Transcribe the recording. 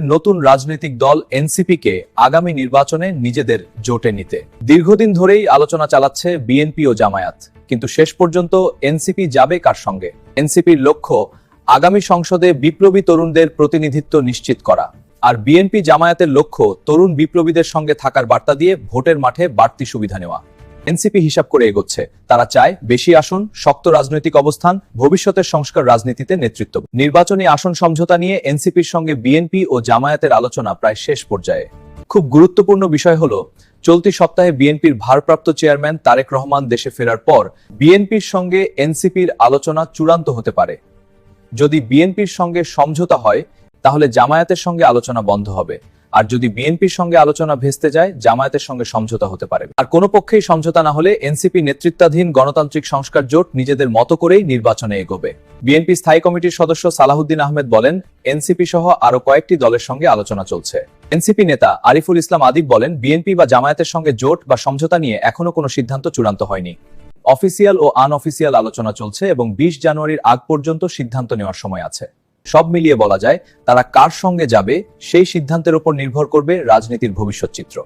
নতুন রাজনৈতিক দল এনসিপি কে আগামী নির্বাচনে নিজেদের জোটে নিতে। দীর্ঘদিন ধরেই আলোচনা চালাচ্ছে বিএনপি ও জামায়াত। কিন্তু শেষ পর্যন্ত এনসিপি যাবে কার সঙ্গে? এনসিপির লক্ষ্য, আগামী সংসদে বিপ্লবী তরুণদের প্রতিনিধিত্ব নিশ্চিত করা। আর বিএনপি জামায়াতের লক্ষ্য, তরুণ বিপ্লবীদের সঙ্গে থাকার বার্তা দিয়ে ভোটের মাঠে বাড়তি সুবিধা নেওয়া। এনসিপি হিসাব করে এগোচ্ছে। তারা চায় বেশি আসন, শক্ত রাজনৈতিক অবস্থান, ভবিষ্যতের সংস্কার রাজনীতিতে নেতৃত্ব। নির্বাচনী আসন সমঝোতা নিয়ে এনসিপির সঙ্গে বিএনপি ও জামায়াতের আলোচনা প্রায় শেষ পর্যায়ে। খুব গুরুত্বপূর্ণ বিষয় হলো, চলতি সপ্তাহে বিএনপির ভারপ্রাপ্ত চেয়ারম্যান তারেক রহমান দেশে ফেরার পর বিএনপির সঙ্গে এনসিপির আলোচনা চূড়ান্ত হতে পারে। যদি বিএনপির সঙ্গে সমঝোতা হয় তাহলে জামায়াতের সঙ্গে আলোচনা বন্ধ হবে। আর যদি বিএনপির সঙ্গে আলোচনা ভেস্তে যায়, জামায়াতের সঙ্গে সমঝোতা হতে পারে। আর কোনো পক্ষেই সমঝোতা না হলে এনসিপি নেতৃত্বাধীন গণতান্ত্রিক সংস্কার জোট নিজেদের মতো করেই নির্বাচনে এগোবে। বিএনপি স্থায়ী কমিটির সদস্য সালাহুদ্দিন আহমেদ বলেন, এনসিপি সহ আরও কয়েকটি দলের সঙ্গে আলোচনা চলছে। এনসিপি নেতা আরিফুল ইসলাম আদিব বলেন, বিএনপি বা জামায়াতের সঙ্গে জোট বা সমঝোতা নিয়ে এখনও কোনো সিদ্ধান্ত চূড়ান্ত হয়নি। অফিসিয়াল ও আনঅফিসিয়াল আলোচনা চলছে এবং বিশ জানুয়ারির আগ পর্যন্ত সিদ্ধান্ত নেওয়ার সময় আছে। সব মিলিয়ে বলা যায় তারা কার সঙ্গে যাবে, সেই সিদ্ধান্তের উপর নির্ভর করবে রাজনীতির ভবিষ্যৎ চিত্র।